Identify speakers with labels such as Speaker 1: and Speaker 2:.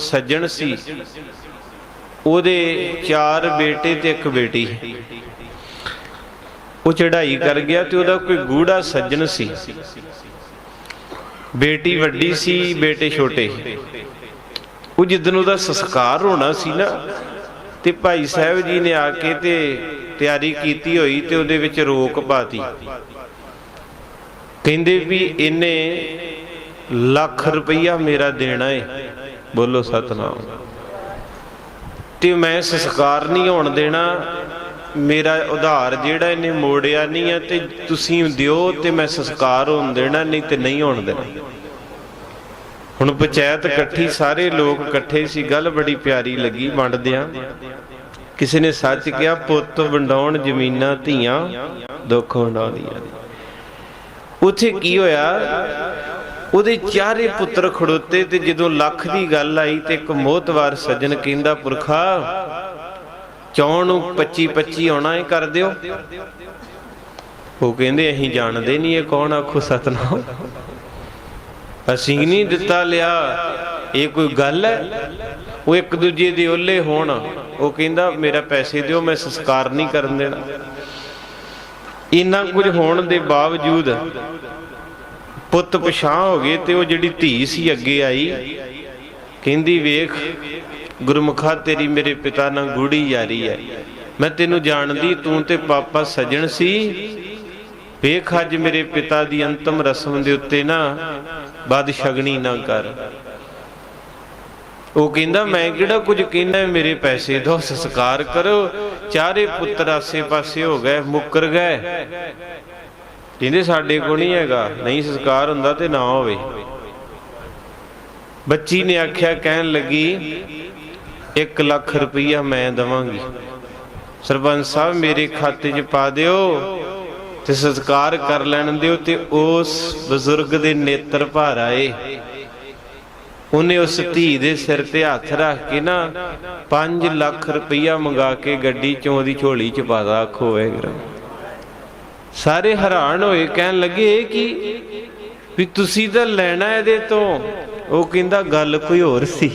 Speaker 1: ਸੱਜਣ ਸੀ। ਉਹਦੇ ਚਾਰ ਬੇਟੇ ਤੇ ਇੱਕ ਬੇਟੀ ਉਹ ਚੜ੍ਹਾਈ ਕਰ ਗਿਆ ਤੇ ਉਹਦਾ ਕੋਈ ਗੂੜਾ ਸੱਜਣ ਸੀ। ਬੇਟੀ ਵੱਡੀ ਸੀ, ਬੇਟੇ ਛੋਟੇ। ਉਹ ਜਿੱਦਨ ਉਹਦਾ ਸੰਸਕਾਰ ਹੋਣਾ ਸੀ ਨਾ, ਤੇ ਭਾਈ ਸਾਹਿਬ ਜੀ ਨੇ ਆ ਕੇ ਤੇ ਤਿਆਰੀ ਕੀਤੀ ਹੋਈ ਤੇ ਉਹਦੇ ਵਿੱਚ ਰੋਕ ਪਾਤੀ। ਕਹਿੰਦੇ ਵੀ ਇਹਨੇ ਲੱਖ ਰੁਪਈਆ ਮੇਰਾ ਦੇਣਾ ਏ। ਬੋਲੋ ਸਤਨਾਮ। ਤੇ ਮੈਂ ਸੰਸਕਾਰ ਨਹੀਂ ਹੋਣ ਦੇਣਾ। ਮੇਰਾ ਉਧਾਰ ਜਿਹੜਾ ਇਹਨੇ ਮੋੜਿਆ ਨਹੀਂ ਹੈ ਤੇ ਤੁਸੀਂ ਦਿਓ ਤੇ ਮੈਂ ਸੰਸਕਾਰ ਹੋਣ ਦੇਣਾ, ਨਹੀਂ ਤੇ ਨਹੀਂ ਹੋਣ ਦੇਣਾ। ਹੁਣ ਪੰਚਾਇਤ ਇਕੱਠੀ, ਸਾਰੇ ਲੋਕ ਇਕੱਠੇ ਸੀ, ਗੱਲ ਬੜੀ ਪਿਆਰੀ ਲੱਗੀ ਵੰਡਦਿਆਂ। ਕਿਸੇ ਨੇ ਸੱਚ ਕਿਹਾ, ਪੁੱਤ ਵੰਡਾਉਣ ਜ਼ਮੀਨਾਂ ਧੀਆਂ, ਦੁੱਖ ਵੰਡਾਉਂਦੀਆਂ ਉੱਥੇ ਕੀ ਹੋਇਆ? ਉਹਦੇ ਚਾਰੇ ਪੁੱਤਰ ਖੜੋਤੇ ਤੇ ਜਦੋਂ ਲੱਖ ਦੀ ਗੱਲ ਆਈ ਤੇ ਇੱਕ ਮੋਹਤਵਾਰ ਸੱਜਣ ਕਹਿੰਦਾ, ਪੁਰਖਾ, ਚੌਣ ਨੂੰ 25 25 ਆਉਣਾ ਇਹ ਕਰ ਦਿਓ। ਉਹ ਕਹਿੰਦੇ, ਅਸੀਂ ਜਾਣਦੇ ਨਹੀਂ ਇਹ ਕੌਣ, ਆਖੋ ਸਤਨਾਮ। ਅਸੀਂ ਨਹੀਂ ਦਿੱਤਾ ਲਿਆ, ਇਹ ਕੋਈ ਗੱਲ ਹੈ? ਉਹ ਇੱਕ ਦੂਜੇ ਦੇ ਓਲੇ ਹੋਣ। ਉਹ ਕਹਿੰਦਾ, ਮੇਰਾ ਪੈਸੇ ਦਿਓ, ਮੈਂ ਸੰਸਕਾਰ ਨਹੀਂ ਕਰਨ ਦੇਣਾ। ਇੰਨਾ ਕੁਝ ਹੋਣ ਦੇ ਬਾਵਜੂਦ ਪੁੱਤ ਪਛਾਂ ਹੋ ਗਏ ਤੇ ਉਹ ਜਿਹੜੀ ਧੀ ਸੀ ਅੱਗੇ ਆਈ, ਕਹਿੰਦੀ, ਵੇਖ, ਗੁਰਮੁਖਾ ਤੇਰੀ ਮੇਰੇ ਪਿਤਾ ਨਾਲ ਗੂੜੀ ਯਾਰੀ ਹੈ। ਮੈਂ ਤੈਨੂੰ ਜਾਣਦੀ, ਤੂੰ ਤੇ ਪਾਪਾ ਸਜਣ ਸੀ। ਵੇਖ, ਅੱਜ ਮੇਰੇ ਪਿਤਾ ਦੀ ਅੰਤਮ ਰਸਮ ਦੇ ਉੱਤੇ ਨਾ ਬਾਦ ਸ਼ਗਣੀ ਨਾ ਕਰ। ਉਹ ਕਹਿੰਦਾ, ਮੈਂ ਕਿਹੜਾ ਕੁਝ ਕਹਿੰਦਾ ਮੇਰੇ ਪੈਸੇ ਦੋ, ਸੰਸਕਾਰ ਕਰੋ। ਚਾਰੇ ਪੁੱਤਰ ਆਸੇ ਪਾਸੇ ਹੋ ਗਏ, ਮੁੱਕਰ ਗਏ। ਕਹਿੰਦੇ ਸਾਡੇ ਕੋਲ ਨਹੀਂ ਹੈਗਾ, ਨਹੀਂ ਸੰਸਕਾਰ ਹੁੰਦਾ ਤੇ ਨਾ ਹੋਵੇ। ਬੱਚੀ ਨੇ ਆਖਿਆ, ਕਹਿਣ ਲੱਗੀ 1 ਲੱਖ ਰੁਪਈਆ ਮੈਂ ਦਵਾਂਗੀ। ਸਰਪੰਚ ਸਾਹਿਬ, ਮੇਰੇ ਖਾਤੇ 'ਚ ਪਾ ਦਿਓ ਤੇ ਸੰਸਕਾਰ ਕਰ ਲੈਣ ਦਿਓ ਤੇ ਉਸ ਬਜ਼ੁਰਗ ਦੇ ਨੇਤਰ ਭਰ ਆਏ। ਉਹਨੇ ਉਸ ਧੀ ਦੇ ਸਿਰ ਤੇ ਹੱਥ ਰੱਖ ਕੇ ਨਾ 5 ਲੱਖ ਰੁਪਈਆ ਮੰਗਾ ਕੇ ਗੱਡੀ ਚੋਂ ਦੀ ਝੋਲੀ 'ਚ ਪਾਦਾ ਆਖੋ ਵਾਹਿਗੁਰੂ। ਸਾਰੇ ਹੈਰਾਨ ਹੋਏ, ਕਹਿਣ ਲੱਗੇ ਕਿ? ਵੀ ਤੁਸੀਂ ਤਾਂ ਲੈਣਾ ਇਹਦੇ ਤੋਂ। ਉਹ ਕਹਿੰਦਾ, ਗੱਲ ਕੋਈ ਹੋਰ ਸੀ।